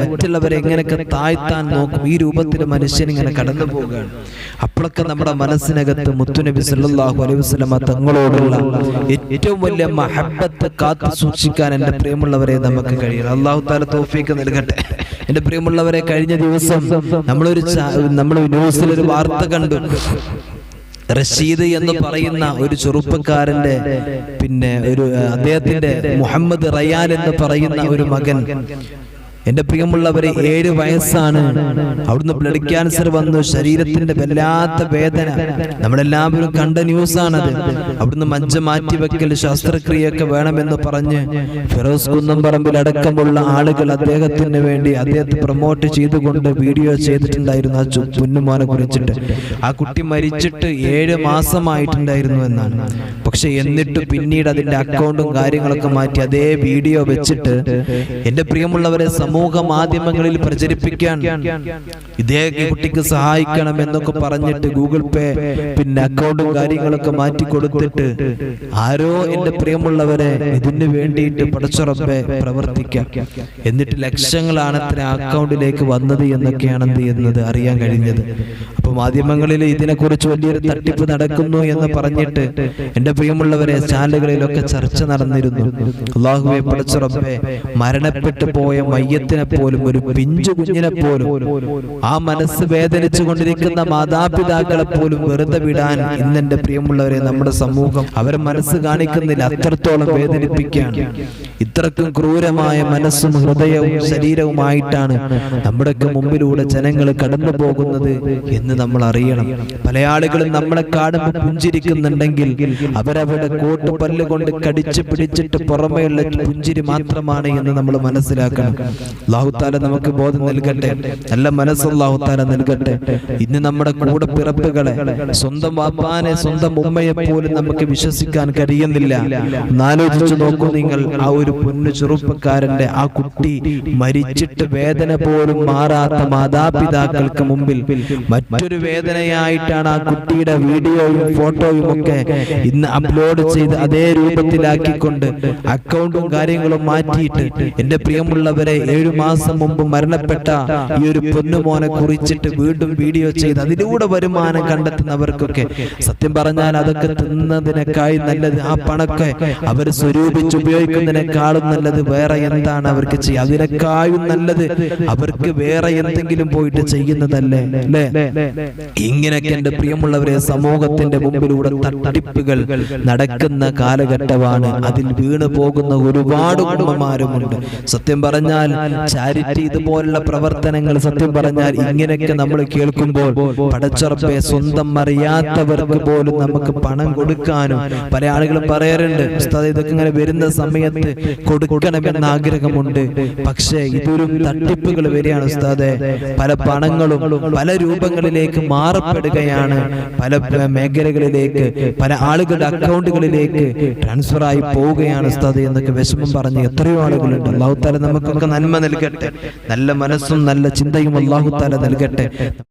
മറ്റുള്ളവരെ എങ്ങനെയൊക്കെ താഴ്ത്താൻ നോക്കും. ഈ രൂപത്തിൽ മനുഷ്യൻ ഇങ്ങനെ കടന്നു പോവുകയാണ്. അപ്പോഴൊക്കെ നമ്മുടെ മനസ്സിനകത്ത് മുത്തുനബി സല്ലല്ലാഹു അലൈഹി വസല്ലമ തങ്ങളോടുള്ള ഏറ്റവും വലിയ മഹബത്ത് കാത്തു സൂക്ഷിക്കാൻ എന്റെ പ്രിയമുള്ളവരെ നമുക്ക് കഴിയണം. അള്ളാഹു താല തോഫിക്ക് നൽകട്ടെ. എന്റെ പ്രിയമുള്ളവരെ കഴിഞ്ഞ ദിവസം നമ്മളൊരു നമ്മൾ ന്യൂസിൽ ഒരു വാർത്ത കണ്ടു. റഷീദ് എന്ന് പറയുന്ന ഒരു ചെറുപ്പക്കാരന്റെ പിന്നെ ഒരു അദ്ദേഹത്തിന്റെ മുഹമ്മദ് റയാൻ എന്ന് പറയുന്ന ഒരു മകൻ എന്റെ പ്രിയമുള്ളവരെ ഏഴ് വയസ്സാണ്. അവിടുന്ന് ബ്ലഡ് ക്യാൻസർ വന്നു. ശരീരത്തിന്റെ വല്ലാത്ത വേദന. നമ്മളെല്ലാവരും കണ്ട ന്യൂസാണത്. അവിടുന്ന് മജ്ജ മാറ്റിവെക്കൽ ശസ്ത്രക്രിയയൊക്കെ വേണമെന്ന് പറഞ്ഞ് ഫിറോസ് കുന്നംപറമ്പിൽ അടക്കമുള്ള ആളുകൾ അദ്ദേഹത്തിന് വേണ്ടി അദ്ദേഹത്തെ പ്രൊമോട്ട് ചെയ്തുകൊണ്ട് വീഡിയോ ചെയ്തിട്ടുണ്ടായിരുന്നു. ആ ചു- കുറിച്ചിട്ട്. ആ കുട്ടി മരിച്ചിട്ട് ഏഴ് മാസമായിട്ടുണ്ടായിരുന്നു എന്നാണ്. പക്ഷെ എന്നിട്ട് പിന്നീട് അതിന്റെ അക്കൗണ്ടും കാര്യങ്ങളൊക്കെ മാറ്റി അതേ വീഡിയോ വെച്ചിട്ട് എന്റെ പ്രിയമുള്ളവരെ സമൂഹ മാധ്യമങ്ങളിൽ പ്രചരിപ്പിക്കാൻ ഇതേ കുട്ടിക്ക് സഹായിക്കണം എന്നൊക്കെ പറഞ്ഞിട്ട് ഗൂഗിൾ പേ പിന്നെ അക്കൗണ്ടും കാര്യങ്ങളൊക്കെ മാറ്റി കൊടുത്തിട്ട് ആരോ എന്റെ പ്രിയമുള്ളവരെ ഇതിന് വേണ്ടിയിട്ട് പടച്ചുറപ്പെ പ്രവർത്തിക്കാം. എന്നിട്ട് ലക്ഷങ്ങളാണ് അത്ര അക്കൗണ്ടിലേക്ക് വന്നത് എന്നൊക്കെയാണ് എന്ത് ചെയ്യുന്നത്? അറിയാൻ കഴിഞ്ഞത്. അപ്പൊ മാധ്യമങ്ങളിൽ ഇതിനെക്കുറിച്ച് വലിയൊരു തട്ടിപ്പ് നടക്കുന്നു എന്ന് പറഞ്ഞിട്ട് എന്റെ പ്രിയമുള്ളവരെ ചാനലുകളിലൊക്കെ ചർച്ച നടന്നിരുന്നു. അള്ളാഹുവെ പടച്ചുറപ്പെ മരണപ്പെട്ടു പോയ മയ്യത്തിനെ പോലും ഒരു പിഞ്ചു കുഞ്ഞിനെ പോലും ആ മനസ്സ് വേദനിച്ചു കൊണ്ടിരിക്കുന്ന മാതാപിതാക്കളെ പോലും വെറുതെ വിടാൻ ഇന്നെന്റെ പ്രിയമുള്ളവരെ നമ്മുടെ സമൂഹം അവരെ മനസ്സ് കാണിക്കുന്നില്ല. അത്രത്തോളം വേദനിപ്പിക്കുകയാണ്. ഇത്രക്കും ക്രൂരമായ മനസ്സും ഹൃദയവും ശരീരവുമായിട്ടാണ് നമ്മുടെയൊക്കെ മുമ്പിലൂടെ ജനങ്ങൾ കടന്നു പോകുന്നത് എന്ന് നമ്മൾ അറിയണം. പല ആളുകളും നമ്മളെ കാണുമ്പോൾ പുഞ്ചിരിക്കുന്നുണ്ടെങ്കിൽ അവരവരുടെ കോട്ട് പല്ലുകൊണ്ട് കടിച്ചു പിടിച്ചിട്ട് പുറമെയുള്ള പുഞ്ചിരി മാത്രമാണ് എന്ന് നമ്മൾ മനസ്സിലാക്കണം. അള്ളാഹുത്താല നമുക്ക് ബോധം നൽകട്ടെ. നല്ല മനസ്സ് അള്ളാഹുത്താല നൽകട്ടെ. ഇന്ന് നമ്മുടെ കൂടെ പിറപ്പുകളെ സ്വന്തം വാപ്പാനെ സ്വന്തം ഉമ്മയെ പോലും നമുക്ക് വിശ്വസിക്കാൻ കഴിയുന്നില്ല. ഒന്നാലോചിച്ചു നോക്കൂ നിങ്ങൾ ആ ഒരു പൊന്നു ചെറുപ്പക്കാരന്റെ ആ കുട്ടി മരിച്ചിട്ട് വേദന പോലും മാറാത്ത മാതാപിതാക്കൾക്ക് മുമ്പിൽ. മറ്റൊരു വേദനയായിട്ടാണ് ആ കുട്ടിയുടെ വീഡിയോയും ഫോട്ടോയും ഒക്കെ ഇന്ന് അപ്ലോഡ് ചെയ്ത് അതേ രൂപത്തിലാക്കിക്കൊണ്ട് അക്കൗണ്ടും കാര്യങ്ങളും മാറ്റിയിട്ട് എന്റെ പ്രിയമുള്ളവരെ ഏഴു മാസം മുമ്പ് മരണപ്പെട്ട ഈ ഒരു പൊന്നുമോനെ കുറിച്ചിട്ട് വീണ്ടും വീഡിയോ ചെയ്ത് അതിലൂടെ വരുമാനം കണ്ടെത്തുന്നവർക്കൊക്കെ സത്യം പറഞ്ഞാൽ അതൊക്കെ തിന്നതിനേക്കായി നല്ലത് ആ പണക്കെ അവർ സ്വരൂപിച്ച് ഉപയോഗിക്കുന്നതിനേക്കാളും നല്ലത് വേറെ എന്താണ് അവർക്ക് ചെയ്യുക? അതിനേക്കാളും നല്ലത് അവർക്ക് വേറെ എന്തെങ്കിലും പോയിട്ട് ചെയ്യുന്നതല്ലേ? അല്ലേ? ഇങ്ങനെയൊക്കെ എന്റെ പ്രിയമുള്ളവരെ സമൂഹത്തിന്റെ മുമ്പിലൂടെ തട്ടിപ്പുകൾ നടക്കുന്ന കാലഘട്ടമാണ്. അതിൽ വീണു പോകുന്ന ഒരുപാട് കുടുംബമാരുമുണ്ട് സത്യം പറഞ്ഞാൽ ചാരിറ്റി ഇതുപോലുള്ള പ്രവർത്തനങ്ങൾ സത്യം പറഞ്ഞാൽ ഇങ്ങനെയൊക്കെ നമ്മൾ കേൾക്കുമ്പോൾ പടച്ചുറപ്പെ സ്വന്തം അറിയാത്തവർക്ക് പോലും നമുക്ക് പണം കൊടുക്കാനും പല ആളുകളും പറയാറുണ്ട് ഇതൊക്കെ ഇങ്ങനെ വരുന്ന സമയത്ത് കൊടുക്കണമെന്ന ആഗ്രഹമുണ്ട്. പക്ഷേ ഇതൊരു തട്ടിപ്പുകൾ വരികയാണ് ഉസ്താദെ. പല പണങ്ങളും പല രൂപങ്ങളിലേക്ക് മാറപ്പെടുകയാണ്. പല മേഖലകളിലേക്ക് പല ആളുകളുടെ അക്കൗണ്ടുകളിലേക്ക് ട്രാൻസ്ഫർ ആയി പോവുകയാണ് ഉസ്താദ് എന്നൊക്കെ വിഷമം പറഞ്ഞ് എത്രയോ ആളുകളുണ്ട്. അള്ളാഹു താല നമുക്കൊക്കെ നന്മ നൽകട്ടെ. നല്ല മനസ്സും നല്ല ചിന്തയും അള്ളാഹു താല നൽകട്ടെ.